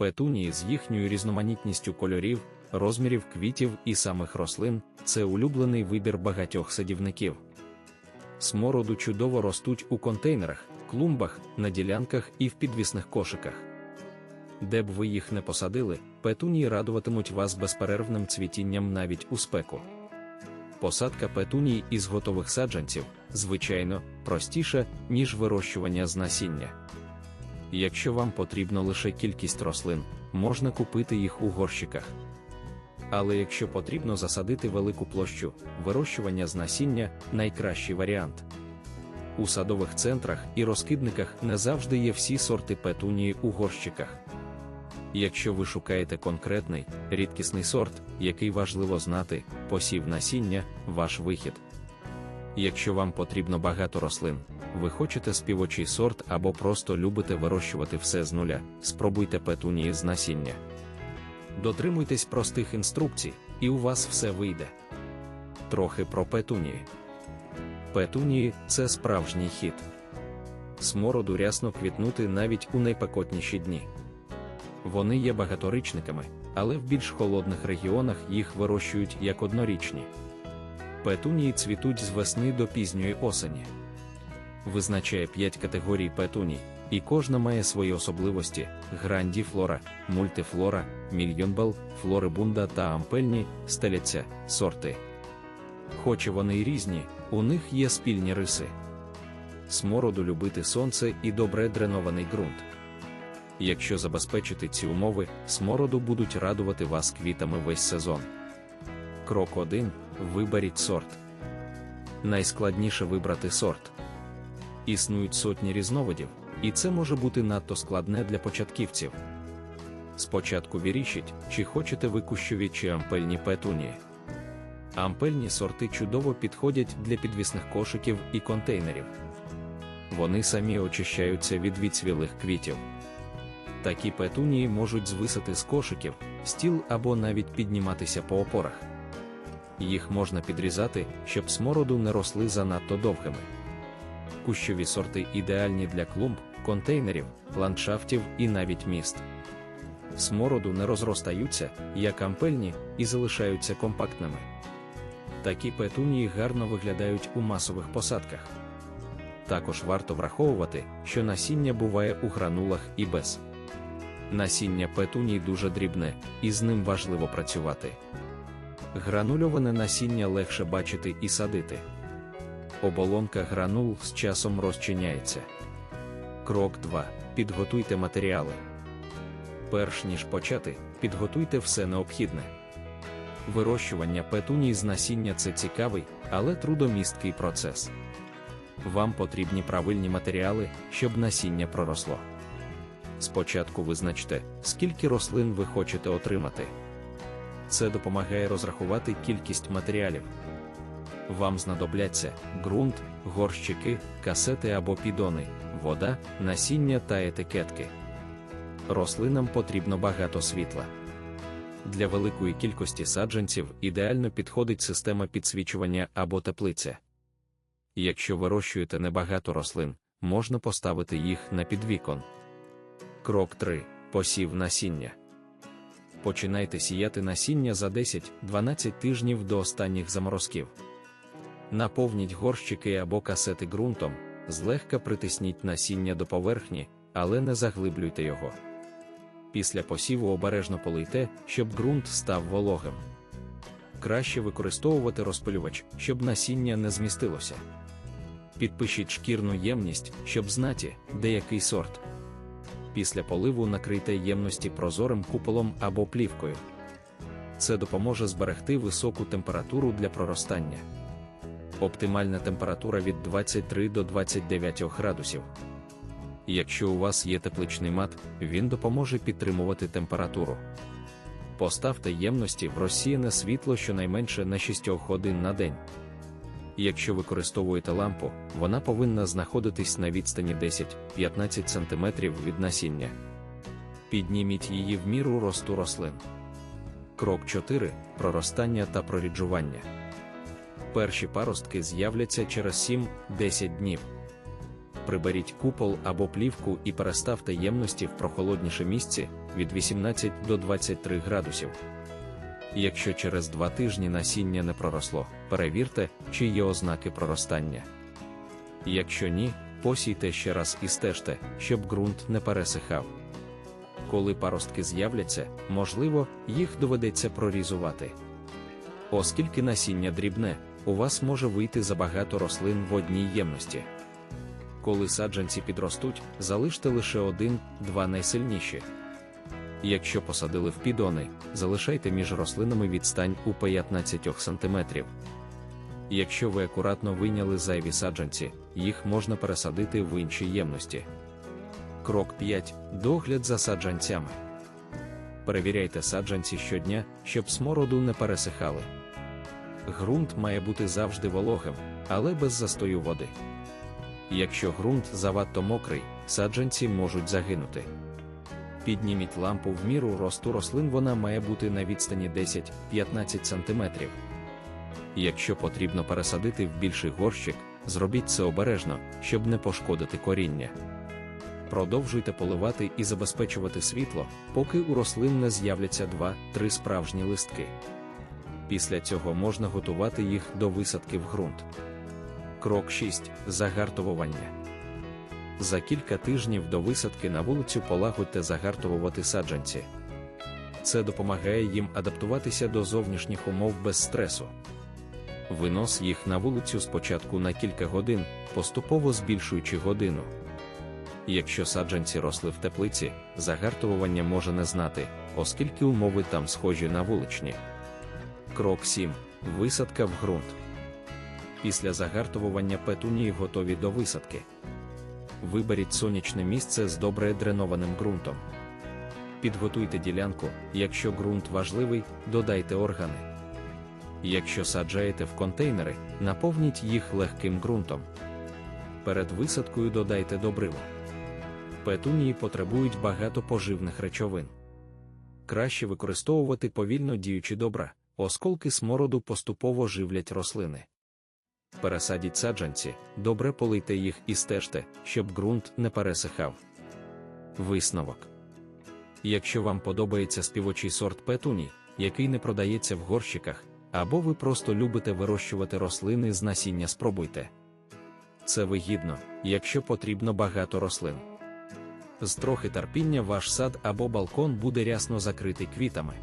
Петунії з їхньою різноманітністю кольорів, розмірів квітів і самих рослин це улюблений вибір багатьох садівників. Смороду чудово ростуть у контейнерах, клумбах, на ділянках і в підвісних кошиках. Де б ви їх не посадили, петунії радуватимуть вас безперервним цвітінням навіть у спеку. Посадка петуній із готових саджанців, звичайно, простіша, ніж вирощування з насіння. Якщо вам потрібно лише кількість рослин, можна купити їх у горщиках. Але якщо потрібно засадити велику площу, вирощування з насіння найкращий варіант. У садових центрах і розкидниках не завжди є всі сорти петунії у горщиках. Якщо ви шукаєте конкретний, рідкісний сорт, який важливо знати, посів насіння, ваш вихід. Якщо вам потрібно багато рослин, ви хочете співочий сорт або просто любите вирощувати все з нуля, спробуйте петунії з насіння. Дотримуйтесь простих інструкцій, і у вас все вийде. Трохи про петунії. Петунії це справжній хід. Смороду рясно квітнути навіть у найпекотніші дні. Вони є багаторічниками, але в більш холодних регіонах їх вирощують як однорічні. Петунії цвітуть з весни до пізньої осені. Визначає 5 категорій петуній, і кожна має свої особливості: грандіфлора, мультифлора, мільйонбел, флорибунда та ампельні, стеляться, сорти. Хоч і вони й різні, у них є спільні риси. Смороду любити сонце і добре дренований ґрунт. Якщо забезпечити ці умови, смороду будуть радувати вас квітами весь сезон. Крок 1. Виберіть сорт. Найскладніше вибрати сорт. Існують сотні різновидів, і це може бути надто складне для початківців. Спочатку вирішіть, чи хочете ви кущові чи ампельні петунії. Ампельні сорти чудово підходять для підвісних кошиків і контейнерів. Вони самі очищаються від відцвілих квітів. Такі петунії можуть звисати з кошиків, стіл або навіть підніматися по опорах. Їх можна підрізати, щоб смороду не росли занадто довгими. Кущові сорти ідеальні для клумб, контейнерів, ландшафтів і навіть міст. Смороду не розростаються, як ампельні, і залишаються компактними. Такі петунії гарно виглядають у масових посадках. Також варто враховувати, що насіння буває у гранулах і без. Насіння петуній дуже дрібне, і з ним важливо працювати. Гранульоване насіння легше бачити і садити. Оболонка гранул з часом розчиняється. Крок 2. Підготуйте матеріали. Перш ніж почати, підготуйте все необхідне. Вирощування петуній з насіння це цікавий, але трудомісткий процес. Вам потрібні правильні матеріали, щоб насіння проросло. Спочатку визначте, скільки рослин ви хочете отримати. Це допомагає розрахувати кількість матеріалів. Вам знадобляться ґрунт, горщики, касети або підони, вода, насіння та етикетки. Рослинам потрібно багато світла. Для великої кількості саджанців ідеально підходить система підсвічування або теплиця. Якщо вирощуєте небагато рослин, можна поставити їх на підвікон. Крок 3. Посів насіння. Починайте сіяти насіння за 10-12 тижнів до останніх заморозків. Наповніть горщики або касети ґрунтом, злегка притисніть насіння до поверхні, але не заглиблюйте його. Після посіву обережно полийте, щоб ґрунт став вологим. Краще використовувати розпилювач, щоб насіння не змістилося. Підпишіть шкірну ємність, щоб знати, де який сорт. Після поливу накрийте ємності прозорим куполом або плівкою. Це допоможе зберегти високу температуру для проростання. Оптимальна температура від 23 до 29 градусів. Якщо у вас є тепличний мат, він допоможе підтримувати температуру. Поставте ємності в розсіяне світло щонайменше на 6 годин на день. Якщо використовуєте лампу, вона повинна знаходитись на відстані 10-15 см від насіння. Підніміть її в міру росту рослин. Крок 4. Проростання та проріджування. Перші паростки з'являться через 7-10 днів. Приберіть купол або плівку і переставте ємності в прохолодніше місці від 18 до 23 градусів. Якщо через два тижні насіння не проросло, перевірте, чи є ознаки проростання. Якщо ні, посійте ще раз і стежте, щоб ґрунт не пересихав. Коли паростки з'являться, можливо, їх доведеться прорізувати. Оскільки насіння дрібне, у вас може вийти забагато рослин в одній ємності. Коли саджанці підростуть, залиште лише один-два найсильніші. Якщо посадили в підони, залишайте між рослинами відстань у 15 см. Якщо ви акуратно вийняли зайві саджанці, їх можна пересадити в інші ємності. Крок 5. Догляд за саджанцями. Перевіряйте саджанці щодня, щоб смороду не пересихали. Ґрунт має бути завжди вологим, але без застою води. Якщо ґрунт завадто мокрий, саджанці можуть загинути. Підніміть лампу в міру росту рослин, вона має бути на відстані 10-15 см. Якщо потрібно пересадити в більший горщик, зробіть це обережно, щоб не пошкодити коріння. Продовжуйте поливати і забезпечувати світло, поки у рослин не з'являться 2-3 справжні листки. Після цього можна готувати їх до висадки в ґрунт. Крок 6. Загартовування. За кілька тижнів до висадки на вулицю полагодьте загартовувати саджанці. Це допомагає їм адаптуватися до зовнішніх умов без стресу. Винос їх на вулицю спочатку на кілька годин, поступово збільшуючи годину. Якщо саджанці росли в теплиці, загартовування може не знати, оскільки умови там схожі на вуличні. Крок 7. Висадка в ґрунт. Після загартовування петунії готові до висадки. Виберіть сонячне місце з добре дренованим ґрунтом. Підготуйте ділянку, якщо ґрунт важливий, додайте органи. Якщо саджаєте в контейнери, наповніть їх легким ґрунтом. Перед висадкою додайте добриво. Петунії потребують багато поживних речовин. Краще використовувати повільно діючі добра, осколки смороду поступово живлять рослини. Пересадіть саджанці, добре полийте їх і стежте, щоб ґрунт не пересихав. Висновок. Якщо вам подобається співочий сорт петуній, який не продається в горщиках, або ви просто любите вирощувати рослини з насіння, спробуйте. Це вигідно, якщо потрібно багато рослин. З трохи терпіння ваш сад або балкон буде рясно закритий квітами.